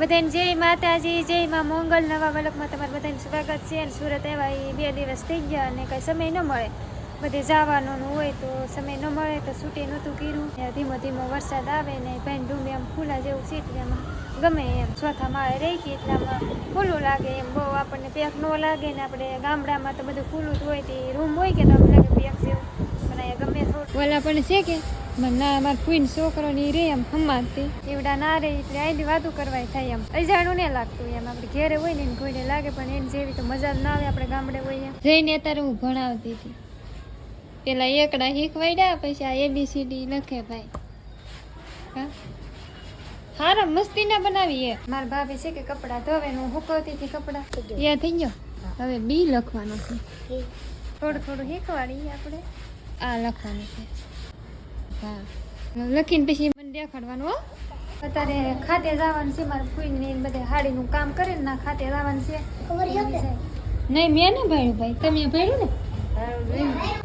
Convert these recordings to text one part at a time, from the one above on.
બધાને જય માતાજી, જય માં મોંગલ. નવા વલકમાં તમારું બધાને સ્વાગત છે અને સુરત એવા એ બે દિવસ થઈ ગયા અને કંઈ સમય ન મળે. બધે જવાનું હોય તો સમય ન મળે, તો છૂટી નહોતું કર્યું. ધીમો ધીમો વરસાદ આવે ને ભાઈ ડુંબી આમ ફૂલા જેવું છે એટલે ગમે એમ ચોથા માળે રહી ગઈ એટલે આમાં ખુલ્લું લાગે એમ. બહુ આપણને પેક ન લાગે ને આપણે ગામડામાં તો બધું ખુલ્લું જ હોય તે રૂમ હોય કે તો આપણે પેક જેવું. પણ અહીંયા ગમે થોડું ઓલા પણ છે કે? ના મારા ફૂઈન છોકરો ની રે એમ હમાતી એવડા ના રે એટલે આઈની વાતું કરવાય થાય એમ. અજાણું ને લાગતું એમ. આપણે ઘેરે હોય ને એને કોઈને લાગે પણ એને જેવી તો મજા ના આવે આપણે ગામડે હોઈએ. જઈને અત્યારે હું ભણાવતી હતી. પેલા એકડા શીખવાડ્યા પછી આ એબીસીડી લખે ભાઈ. હા? હારા મસ્તી ના બનાવીએ મારા ભાભી છે કે કપડા ધોવે હું હુકવતી હતી કપડા. યા થઈ ગયો? હવે બી લખવાનું છે. થોડું થોડું શીખવાડી આપણે આ લખવાનું છે. હા. લખીને પછી મને દેખાડવાનું હો. અત્યારે ખાતે જવાનું છે મારા ફૂઈને ને બધે હાડીનું કામ કરે ને ના ખાતે જવાનું છે. નહીં મેં ને ભાડ્યું ભાઈ. તમે ભાડ્યું ને?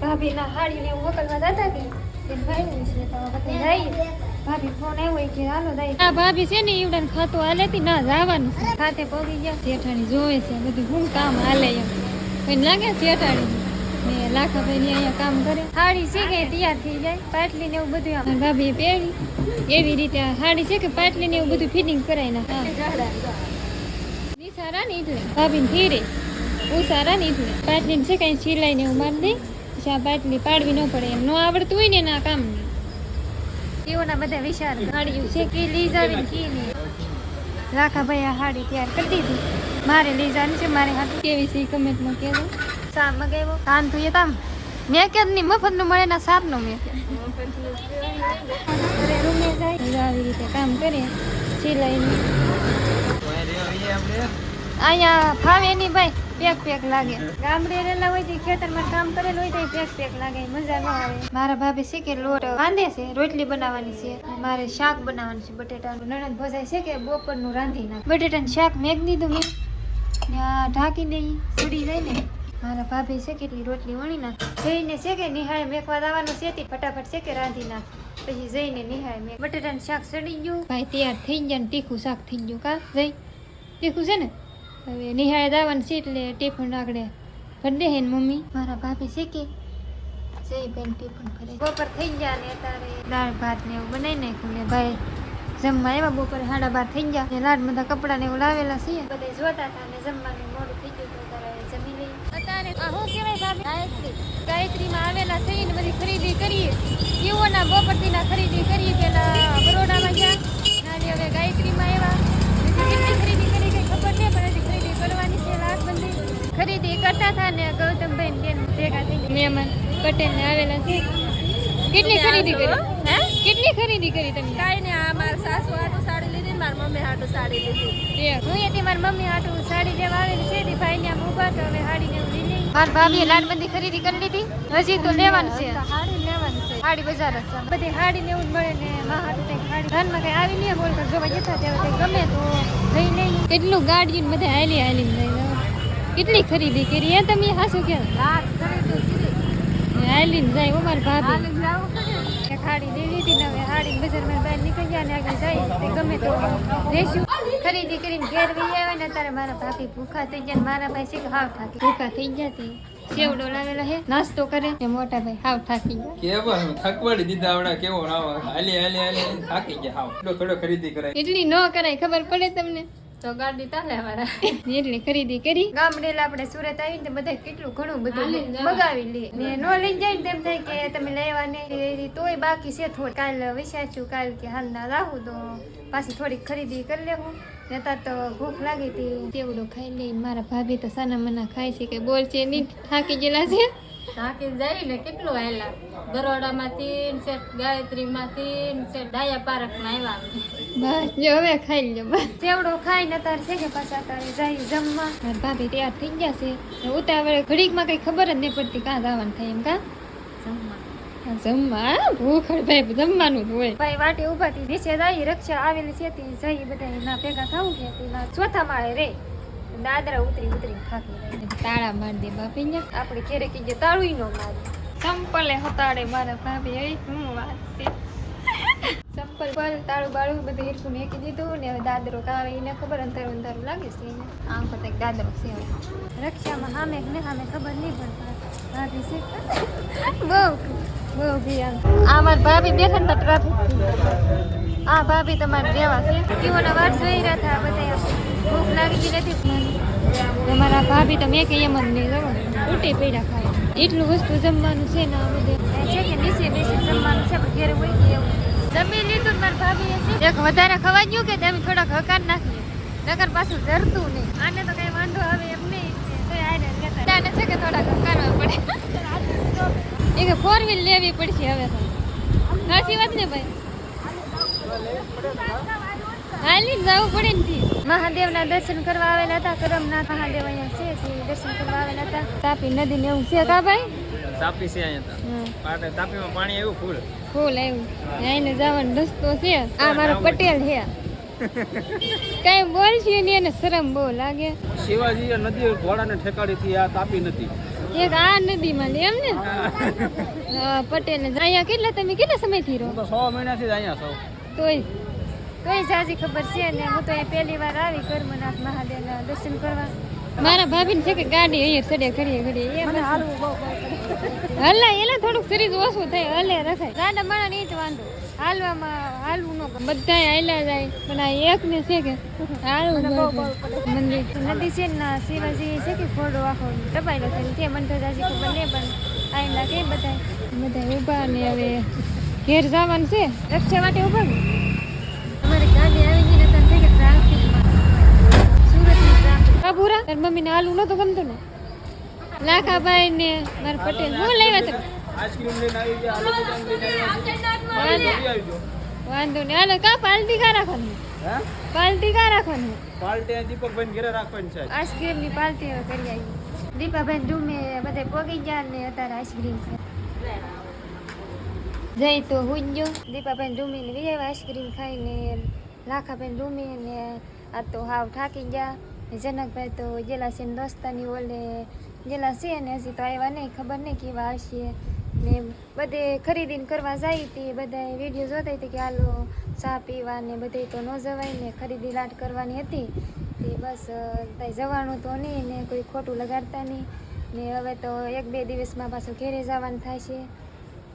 ભાભી ના હાડીને એવું મોકલવા જતા હતી તેને ભાડ્યું છે તો બધા જઈએ ભાભી ફોન આવ્યો કે હાલો દઈ આ ભાભી છે ને ઈવડાને ખાતું હાલે ના જવાનું ખાતે પગી ગયા. શેઠાણી જોવે છે બધું શું કામ હાલે એમ. કઈ લાગે જેઠાણી? ને લાખાભાઈ અહીંયા કામ કરે. હાડી છે કે તૈયાર થઈ જાય, પાટલી એવું બધું આમ. ભાભી પહેરી. એવી રીતે હાડી છે કે પાટલી એવું બધું ફિટિંગ કરાય ના. એટલે ભાભી ધીરે હું સારા ને એટલે પાટલી છે કઈ સિલાઈ ને એવું મારી દઈ પછી પાટલી પાડવી ન પડે. એમ ન આવડતું હોય ને એના કામ નહીં એઓના બધા વિચાર. હાડિયું છે કે લઈ જાવી કે નહીં લાખાભાઈ આ હાડી તૈયાર કરી દીધી. મારે લઈ જવાની છે, મારે હાથ. કેવી છે કમેન્ટમાં કહેજો. સા મગાવ્યો કાન તું એ તામ મેં કે નહીં મફતનું મળે ના સાતનું મેં આવી રીતે કામ કરે સિલાઈનું. અહીંયા ફાવે નહીં ભાઈ, પેક પેક લાગે. ગામડે રહેલા હોય તો ખેતરમાં કામ કરેલું હોય તો પેક પેક લાગે, મજા ન આવે. મારા ભાભી છે કે લોટ બાંધે છે, રોટલી બનાવવાની છે. મારે શાક બનાવવાનું છે, બટેટાનું. નણંદ ભજાય છે કે બપોરનું રાંધી નાખ. બટેટાનું શાક મેઘ દીધું મેં ઢાંકી દઈ સડી જાય ને. મારા ભાભી છે કેટલી રોટલી વણી નાખ. જઈને છે કે નિહાળે મેકવા દાવાનું છે ફટાફટ છે કે રાંધી નાખ. પછી જઈને નિહાળે મેં બટેટાનું શાક સડી ગયું. ભાઈ તૈયાર થઈ ગયા ને તીખું શાક થઈ ગયું. કા? જઈ. તીખું છે ને? હવે નિહાળે દાવાનું છે એટલે ટિફિન આગળ ભરી દે મમ્મી. મારા ભાભી છે કે જઈ બેન ટિફિન કરે બપોર થઈ ગયા ને અત્યારે દાળ ભાત ને એવું બનાવી નાખ્યું ને ભાઈ જમવા એવા બપોરે સાડા બાર થઈ ગયા લાડ બધા કપડા ને એવું લાવેલા છે. બધા જોતા હતા ને જમવાનું મોડું થઈ ગયું લઈ શું કહેવાય ભાભી? ગાયત્રી. ગાયત્રીમાં આવેલા છે ને બધી ખરીદી કરીએ. કેવોના બપોરથી ખરીદી કરીએ પેલા બરોડામાં ગયા. નાની હવે ગાયત્રીમાં આવ્યા કેટલી ખરીદી કરી કઈ ખબર નહીં પણ હજી ખરીદી કરવાની છે લાખબંધી ખરીદી કરતા હતા ને ગૌતમભાઈ બેન ભેગા થઈ મહેમાન પટેલ આવેલા છે. કેટલી ખરીદી કરી? હે? કેટલી ખરીદી કરી તમે કાંઈ ને આ મારા સાસુ આટું સાડી લીધી ને મારા મમ્મી હાટું સાડી લીધી. હું એથી મારી મમ્મી હાટું સાડી લેવા આવેલી છે. ભાઈ ને ઊભા તો હવે સાડી એવું લઈ મારી ભાભીએ લાડબંધી ખરીદી કરી લીધી. હજી તો લેવાનું છે. હાડી લેવાનું છે. હાડી બજાર બધી હાડી ને એવું જ મળે ને માં હાટું કઈ ધનમાં કઈ આવી નહીં બોલ જોવા જતા ત્યારે કઈ ગમે તો લઈ લઈ કેટલું ગાડી ને બધા હાલી હાલી લઈ કેટલી ખરીદી કરી એ તમે? હાસુ કે હાલી ને જાય અમારે ભાભી. હાડી દેવી હતી ને હવે હાડી બજારમાં બહાર નીકળી ગયા ને આગળ જાય. ગમે તો લેશું. ખરીદી કરીને ઘેર વહી આવે ને તારે મારા ભાભી ભૂખા થઈ ગયા મારા ભાઈ છે કે હાવ થાકી ભૂખા થઈ ગયા તે. સેવડો લાવેલા હે. નાસ્તો કરે ને મોટા ભાઈ હાવ થાકી ગયા. કેવા થકવાડી દીધા આવડા કેવો આવા હાલી હાલી હાલી થાકી ગયા હાવ. થોડો થોડો ખરીદી કરાય. એટલી ન કરાય ખબર પડે તમને? તો ગાડી તાલે અમારા એટલી ખરીદી કરી. ગામડે આપણે સુરત આવીને તો બધા કેટલું ઘણું બધું મગાવી લે. ને નો લઈ જાય ને તેમ થાય કે તમે લેવા નહીં તોય બાકી છે થોડી. કાલ વિચારશું કાલ કે હાલ ના રાહું તો પાછી થોડીક ખરીદી કરી લેવું ને તો ભૂખ લાગી હતી. તેવડો ખાઈ લઈ મારા ભાભી તો સાના મના ખાય છે કે બોલ છે નહીં થાકી ગયેલા છે. થાકી જાય ને કેટલું હેલા બરોડામાં તીન સેટ ગાયત્રીમાં તીન સેટ ડાયા પાર્કમાં આવ્યા બસ જો હવે ખાઈ લો બસ. ખાઈ ખાઈને અત્યારે છે કે પાછા અત્યારે જાય જમવા? મારા ભાભી તૈયાર થઈ ગયા છે. ઉતાવળ ઘડીકમાં કઈ ખબર જ નહીં પડતી કાં જવાનું થાય એમ કાં? જમવા. જમવા ભૂખડ ભાઈ જમવાનું હોય. ભાઈ વાટે ઊભા થી નીચે જાય રક્ષા આવેલી છે તે જઈ બધા ના ભેગા થવું કે પેલા ચોથા માળે રે. દાદરા ઉતરી ઉતરી થાકી રહી તાળા માર દે બાપી ને આપણે ઘેરે કીજે તાળું નો મારે ચંપલે હતાડે મારા ભાભી હું વાત છે. ચંપલ પર તાળું બાળું બધું હિરકું મેકી દીધું ને હવે દાદરો કાવે, એને ખબર અંધારું અંધારું લાગે છે એને. આમ પર એક દાદરો છે રક્ષામાં સામે ને સામે ખબર નહીં પડતા. ભાભી છે? બહુ બહુ ભી આમ ભાભી બેઠા ને ટ્રાફિક આ ભાભી તમારે જેવા છે. કેવોના વાર જોઈ રહ્યા હતા બધા. ભૂખ લાગી નથી. તમારા ભાભી તો મેં કહીએ મન નહીં જવા તૂટી પીડા ખાય. એટલું વસ્તુ જમવાનું છે ને આ બધે. છે કે નીચે બેસી જમવાનું છે, પણ ઘેર હોય એવું જમી લીધું મારા ભાભીએ છે એક વધારે ખવાઈ ગયું કે તેમ થોડાક હકાર નાખીએ નકર પાછું ધરતું નહીં. આને તો કઈ વાંધો આવે એમ નહીં કોઈ આને કહેતા છે કે થોડાક હકારવા પડે. એ કે ફોર વ્હીલ લેવી પડશે હવે તો. સાચી વાત ને ભાઈ? હાલી જવું પડે ને. મહાદેવના દર્શન કરવા આવેલા હતા. કરમનાથ મહાદેવ અહીંયા છે દર્શન કરવા આવેલા હતા. તાપી નદી ને એવું છે કા ભાઈ? તાપી છે અહીંયા. તાપીમાં પાણી એવું ફૂલ ફૂલ આવ્યું અહીંને જવાનો રસ્તો છે. આ મારો પટેલ છે. કઈ બોલશે ને એને શરમ બહુ લાગે. શિવાજી નદી ઘોડાને ઠેકાડીથી આ તાપી નદી. એક આ નદીમાં માં એમ ને? પટેલ અહીંયા કેટલા તમે કેટલા સમયથી રહો? હું તો સો મહિનાથી જ અહીંયા છો. તોય તોય સાજી ખબર છે ને હું તો એ પહેલી વાર આવી કર્મનાથ મહાદેવના દર્શન કરવા. મારા ભાભીને છે કે ગાડી અહીંયા ચડે ઘડીએ ઘડીએ હલા એટલે થોડુંક શરીર ઓછું થાય હલે રખાય. ગાડા મારા નહીં જ વાંધો. હાલવામાં હાલવું ન બધા હાલ્યા જાય. પણ આ એક ને છે કે હાલવું મંદિર. નદી છે ને શિવાજી છે કે ફોડો આખો દબાયેલો થાય તે મને તો જાજી ખબર નહીં પણ આયલા કે બધા બધા ઊભા ને હવે ઘેર જવાનું છે. રક્ષા માટે ઊભા ને અમારી ગાડી આવી ગઈ ને તને થઈ કે ટ્રાફિકમાં સુરતની બાબુરા તાર મમ્મીને આલુ નહોતું ગમતું ને? લાખાભાઈ ને માર પટેલ. હું લેવા તમે આઈસ્ક્રીમ લઈને આવી ગયા આલુ લઈને વાંધો નહીં. હાલો કા પાલટી કા રાખવાની? હે? પાલટી કા રાખવાની? પાલટી આ દીપકભાઈને ઘરે રાખવાની છે. આઈસ્ક્રીમની પાલટી હવે કરી આવી. દીપાભાઈ ડૂમે બધે પોગી ગયા ને અત્યારે આઈસ્ક્રીમ છે જઈ તો હુંજો. દીપાભાઈ ડૂમીને ને આવ્યા આઈસ્ક્રીમ ખાઈને લાખાભાઈ ડૂમીને આ તો હાવ થાકી ગયા. ને જનકભાઈ તો ગયેલા છે દોસ્તાની ઓલે ગયેલા છે ને હજી તો આવ્યા નહીં, ખબર નહીં કેવા આવશે. ને બધે ખરીદીને કરવા જાય હતી બધા વીડિયો જોતા હતી કે હાલો ચા પીવા ને બધે તો ન જવાય ને ખરીદી લાટ કરવાની હતી. તે બસ ત્યાં જવાનું તો નહીં ને કોઈ ખોટું લગાડતા નહીં. ને હવે તો એક બે દિવસમાં પાછું ઘેરે જવાનું થાય છે.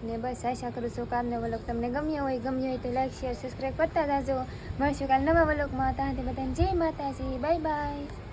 ને બસ આશા કરું છું કે વલોક તમને ગમ્યો હોય ગમ્યો હોય તો લાઈક શેર સબસ્ક્રાઈબ કરતા જાજો. મળશું કાલ નવા વલોકમાં ત્યાંથી બધાને જય માતાજી. Bye bye